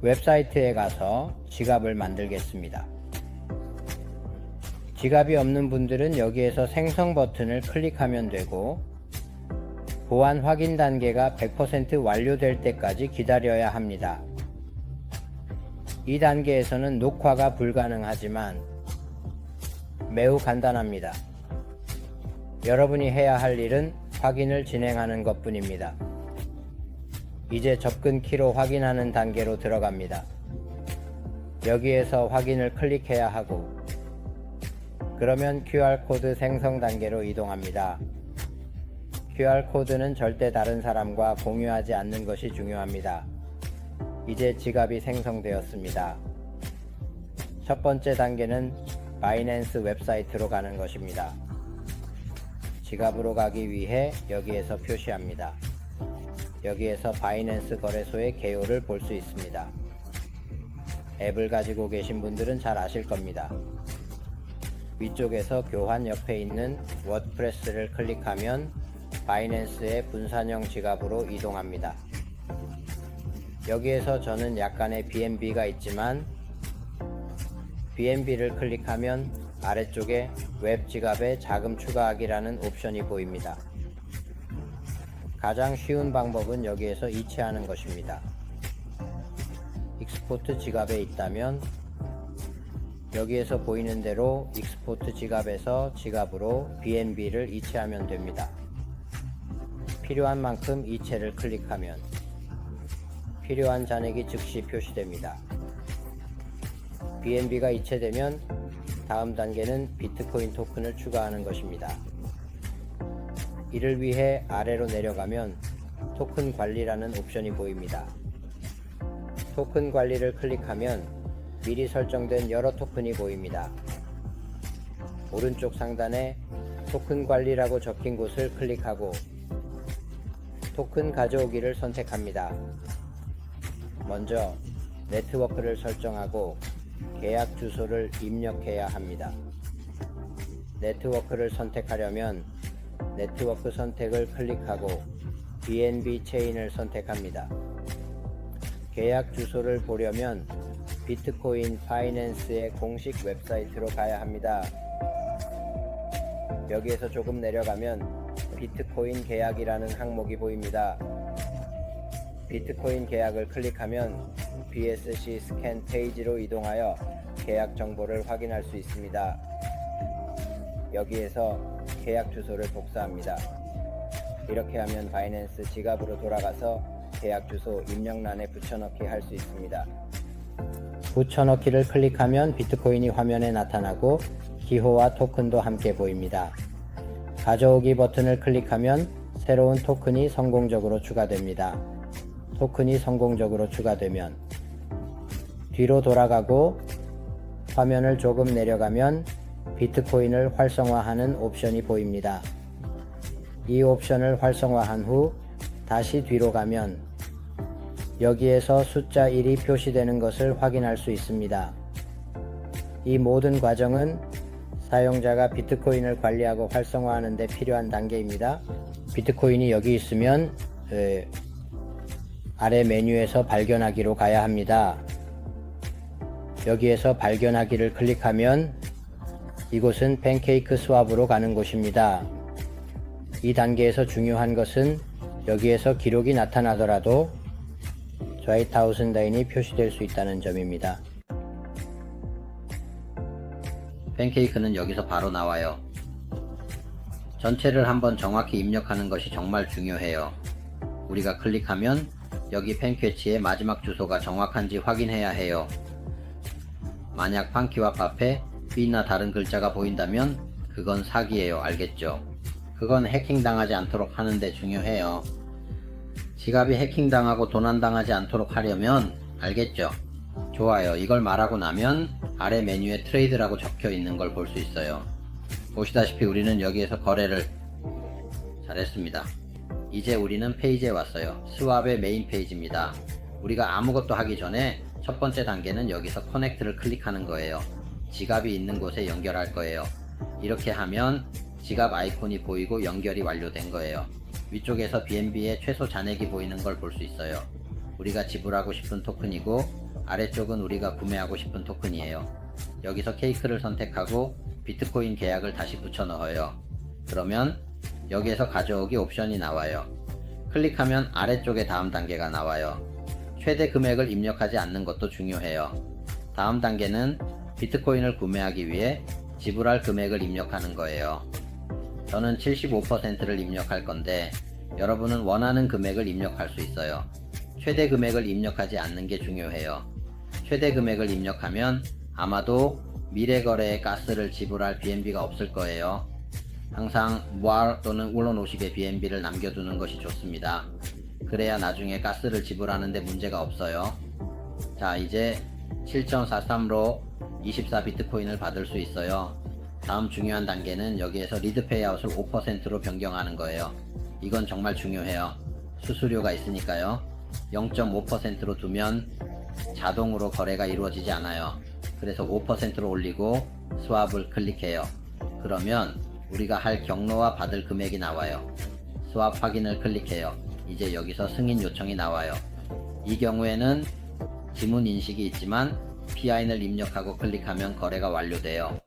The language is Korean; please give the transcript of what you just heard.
웹사이트에 가서 지갑을 만들겠습니다. 지갑이 없는 분들은 여기에서 생성 버튼을 클릭하면 되고 보안 확인 단계가 100% 완료될 때까지 기다려야 합니다. 이 단계에서는 녹화가 불가능하지만 매우 간단합니다. 여러분이 해야 할 일은 확인을 진행하는 것 뿐입니다. 이제 접근 키로 확인하는 단계로 들어갑니다. 여기에서 확인을 클릭해야 하고 그러면 QR코드 생성 단계로 이동합니다. QR코드는 절대 다른 사람과 공유하지 않는 것이 중요합니다. 이제 지갑이 생성되었습니다. 첫 번째 단계는 바이낸스 웹사이트로 가는 것입니다. 지갑으로 가기 위해 여기에서 표시합니다. 여기에서 바이낸스 거래소의 개요를 볼 수 있습니다. 앱을 가지고 계신 분들은 잘 아실 겁니다. 위쪽에서 교환 옆에 있는 워드프레스를 클릭하면 바이낸스의 분산형 지갑으로 이동합니다. 여기에서 저는 약간의 BNB가 있지만 BNB를 클릭하면 아래쪽에 웹 지갑에 자금 추가하기라는 옵션이 보입니다. 가장 쉬운 방법은 여기에서 이체하는 것입니다. 익스포트 지갑에 있다면 여기에서 보이는 대로 익스포트 지갑에서 지갑으로 BNB를 이체하면 됩니다. 필요한 만큼 이체를 클릭하면 필요한 잔액이 즉시 표시됩니다. BNB가 이체되면 다음 단계는 비트코인 토큰을 추가하는 것입니다. 이를 위해 아래로 내려가면 토큰 관리라는 옵션이 보입니다. 토큰 관리를 클릭하면 미리 설정된 여러 토큰이 보입니다. 오른쪽 상단에 토큰 관리라고 적힌 곳을 클릭하고 토큰 가져오기를 선택합니다. 먼저 네트워크를 설정하고 계약 주소를 입력해야 합니다. 네트워크를 선택하려면 네트워크 선택을 클릭하고 BNB 체인을 선택합니다. 계약 주소를 보려면 비트코인 파이낸스의 공식 웹사이트로 가야 합니다. 여기에서 조금 내려가면 비트코인 계약이라는 항목이 보입니다. 비트코인 계약을 클릭하면 BSC 스캔 페이지로 이동하여 계약 정보를 확인할 수 있습니다. 여기에서 계약 주소를 복사합니다. 이렇게 하면 바이낸스 지갑으로 돌아가서 계약 주소 입력란에 붙여넣기 할 수 있습니다. 붙여넣기를 클릭하면 비트코인이 화면에 나타나고 기호와 토큰도 함께 보입니다. 가져오기 버튼을 클릭하면 새로운 토큰이 성공적으로 추가됩니다. 토큰이 성공적으로 추가되면 뒤로 돌아가고 화면을 조금 내려가면 비트코인을 활성화하는 옵션이 보입니다. 이 옵션을 활성화한 후 다시 뒤로 가면 여기에서 숫자 1이 표시되는 것을 확인할 수 있습니다. 이 모든 과정은 사용자가 비트코인을 관리하고 활성화하는 데 필요한 단계입니다. 비트코인이 여기 있으면 에, 아래 메뉴에서 발견하기로 가야 합니다. 여기에서 발견하기를 클릭하면 이곳은 팬케이크 스왑으로 가는 곳입니다. 이 단계에서 중요한 것은 여기에서 기록이 나타나더라도 좌이 타우슨 다인이 표시될 수 있다는 점입니다. 팬케이크는 여기서 바로 나와요. 전체를 한번 정확히 입력하는 것이 정말 중요해요. 우리가 클릭하면 여기 팬캐치의 마지막 주소가 정확한지 확인해야 해요. 만약 판키와 앞에 B나 다른 글자가 보인다면 그건 사기예요. 알겠죠? 그건 해킹당하지 않도록 하는데 중요해요. 지갑이 해킹당하고 도난당하지 않도록 하려면 알겠죠? 좋아요. 이걸 말하고 나면 아래 메뉴에 트레이드라고 적혀 있는 걸 볼 수 있어요. 보시다시피 우리는 여기에서 거래를 잘했습니다. 이제 우리는 페이지에 왔어요. 스왑의 메인 페이지입니다. 우리가 아무것도 하기 전에 첫 번째 단계는 여기서 커넥트를 클릭하는 거예요. 지갑이 있는 곳에 연결할 거예요. 이렇게 하면 지갑 아이콘이 보이고 연결이 완료된 거예요. 위쪽에서 BNB의 최소 잔액이 보이는 걸 볼 수 있어요. 우리가 지불하고 싶은 토큰이고 아래쪽은 우리가 구매하고 싶은 토큰이에요. 여기서 케이크를 선택하고 비트코인 계약을 다시 붙여 넣어요. 그러면 여기에서 가져오기 옵션이 나와요. 클릭하면 아래쪽에 다음 단계가 나와요. 최대 금액을 입력하지 않는 것도 중요해요. 다음 단계는 비트코인을 구매하기 위해 지불할 금액을 입력하는 거예요. 저는 75%를 입력할 건데 여러분은 원하는 금액을 입력할 수 있어요. 최대 금액을 입력하지 않는 게 중요해요. 최대 금액을 입력하면 아마도 미래 거래에 가스를 지불할 BNB가 없을 거예요. 항상 무알 또는 울러노식의 BNB를 남겨두는 것이 좋습니다. 그래야 나중에 가스를 지불하는데 문제가 없어요. 자, 이제 7.43로 24 비트코인을 받을 수 있어요. 다음 중요한 단계는 여기에서 리드 페이아웃을 5%로 변경하는 거예요. 이건 정말 중요해요. 수수료가 있으니까요. 0.5%로 두면 자동으로 거래가 이루어지지 않아요. 그래서 5%로 올리고 스왑을 클릭해요. 그러면 우리가 할 경로와 받을 금액이 나와요. 스왑 확인을 클릭해요. 이제 여기서 승인 요청이 나와요. 이 경우에는 지문 인식이 있지만 PIN을 입력하고 클릭하면 거래가 완료돼요.